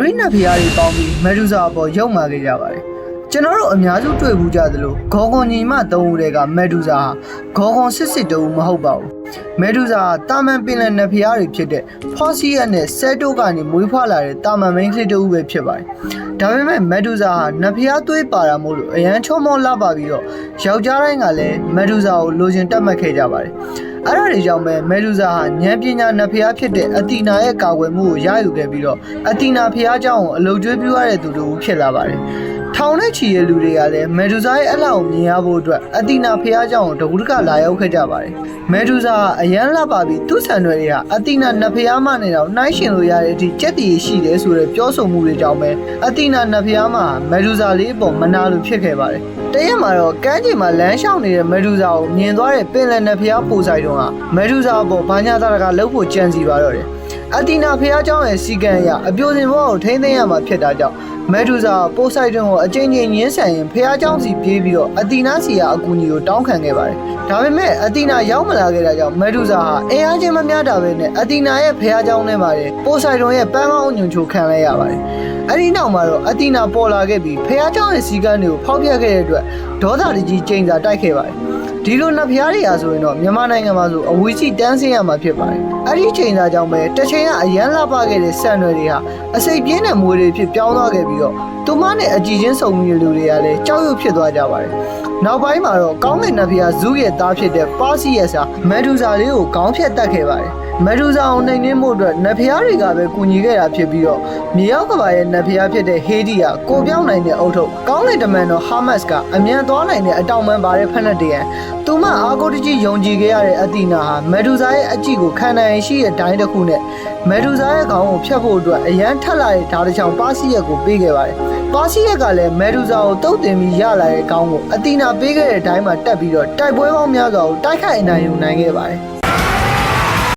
ရိနဖျားတွေပေါင်းပြီးမက်ဒူဇာအပေါ်ရုပ်မာခဲ့ကြပါတယ်ကျွန်တော်တို့အများစုတွေ့ဘူးကြသလိုဂေါ်ကွန်ညီမသုံးဦးတွေကမက်ဒူဇာဟာဂေါ်ကွန်စစ်စစ်တူမဟုတ်ပါဘူးမက်ဒူဇာဟာတာမန်ပင်လယ်နဖျားတွေဖြစ်တဲ့ဖော်စီယက်နဲ့ဆဲတိုကနေမွေးဖွားလာတဲ့တာမန်မိန်းကလေးတူပဲဖြစ်ပါတယ်ဒါပေမဲ့မက်ဒူဇာဟာနဖျားသွေးပါတာမို့လို့အရန်ချောမောလာပါပြီးတော့ယောက်ျားတိုင်းကလည်းမက်ဒူဇာကိုလိုချင်တက်မှတ်ခဲ့ကြပါတယ် အဲ့ဒါတွေကြောင့်ပဲမက်ဒူဇာဟာဉာဏ်ပညာနဖျားဖြစ်တဲ့အတီနာရဲ့ကာကွယ်မှုကိုရယူခဲ့ပြီးတော့အတီနာဖျားเจ้าကိုအလုတ်ကျွေးပြရတဲ့သူတို့ဖြစ်လာပါတယ်။ ထောင်နဲ့ချီရဲ့လူတွေကလည်းမက်ဒူဇာရဲ့အလှကိုမြင်ရဖို့အတွက်အတီနာဖျားเจ้าကိုတကူတကလာရောက်ခဲ့ကြပါတယ်။မက်ဒူဇာကအရန်လှပပြီးသူ့ဆန်တွေတွေဟာအတီနာနဖျားမနဲ့တော့နှိုင်းရှင်လို့ရတဲ့အထိကြက်တည်ရှိတယ်ဆိုတဲ့ပြောဆိုမှုတွေကြောင့်ပဲအတီနာနဖျားမှာမက်ဒူဇာလေးအပေါ်မနာလိုဖြစ်ခဲ့ပါတယ်။တရက်မှာတော့ကမ်းခြေမှာလမ်းလျှောက်နေတဲ့မက်ဒူဇာကိုမြင်သွားတဲ့ပင်လယ်နဖျားပိုဆိုင်တုန်းကမက်ဒူဇာအပေါ်ဘာညာတာကလှုပ်ဖို့ကြံစီပါတော့တယ်။အတီနာဖျားเจ้าရဲ့စီကံအရအပြိုစင်ဘောကိုထိမ့်သိမ်းရမှာဖြစ်တာကြောင့် မက်ဒူဇာပိုဆိုင်တွင်ကိုအချိန်ချင်းညင်းဆန်ရင်ဖျားเจ้าစီပြေးပြီးတော့အတီနာစီကအကူအညီကိုတောင်းခံခဲ့ပါတယ်။ဒါပေမဲ့အတီနာရောက်မလာခဲ့တာကြောင့်မက်ဒူဇာဟာအင်အားချင်းမမျှတာပဲနဲ့အတီနာရဲ့ဖျားเจ้าနဲ့ပါတယ်ပိုဆိုင်တွင်ရဲ့ပန်းကောင်းအညွန်ချိုခံလိုက်ရပါတယ်။အဲ့ဒီနောက်မှာတော့အတီနာပေါ်လာခဲ့ပြီးဖះเจ้าရဲ့စီကန်းတွေကိုဖောက်ပြက်ခဲ့တဲ့အတွက်ဒေါသတကြီးကျိန်စာတိုက်ခဲ့ပါတယ် ဒီလိုနှစ်ဖျားတွေရာဆိုရင်တော့မြန်မာနိုင်ငံမှာဆိုအဝီစီတန်းစင်းရမှာဖြစ်ပါတယ်အဲ့ဒီချိန်စာကြောင့်ပဲတစ်ချိန်ကအရန်လှပခဲ့တဲ့ဆန်တွေတွေဟာအစိတ်ပြင်းတဲ့မွေတွေဖြစ်ပြောင်းသွားခဲ့ပြီးတော့သူမနဲ့အကြည့်ချင်းစုံမိတဲ့လူတွေကလည်းကြောက်ရွံ့ဖြစ်သွားကြပါတယ်နောက်ပိုင်းမှာတော့ကောင်းကင်နဖျားဇူးရဲ့သားဖြစ်တဲ့ပါစီယက်စာမက်ဒူဇာလေးကိုခေါင်းဖြတ်တက်ခဲ့ပါတယ်မက်ဒူဇာကိုနှိမ်နှင်းမှုအတွက်နဖျားတွေကပဲကူညီခဲ့တာဖြစ်ပြီးတော့မြေရောက်ကဘာရဲ့နဖျားဖြစ်တဲ့ဟေဒီကကိုပြောင်းနိုင်တဲ့အုတ်ထုတ်ကောင်းကင်တမန်တော်ဟာမတ်စ်ကအမြန်သွားနိုင်တဲ့အတောင်ပန်းပါတဲ့ဖက်နဲ့တရံသူမအာကိုတကြီးယုံကြည်ခဲ့ရတဲ့အသီနာဟာမက်ဒူဇာရဲ့အကြည့်ကိုခံနိုင်ရှိတဲ့ဒိုင်းတစ်ခုနဲ့မက်ဒူဇာရဲ့ခေါင်းကိုဖြတ်ဖို့အတွက်အရန်ထက်လာတဲ့ဓာတ်တစ်ချောင်းပါစီယက်ကိုပေးခဲ့ပါတယ်ပါစီယက်ကလည်းမက်ဒူဇာကိုတုတ်တင်ပြီးရလာတဲ့ခေါင်းကိုအသီနာပေးခဲ့တဲ့ဒိုင်းမှာတက်ပြီးတော့တိုက်ပွဲပေါင်းများစွာကိုတိုက်ခိုက်နိုင်ယူနိုင်ခဲ့ပါတယ်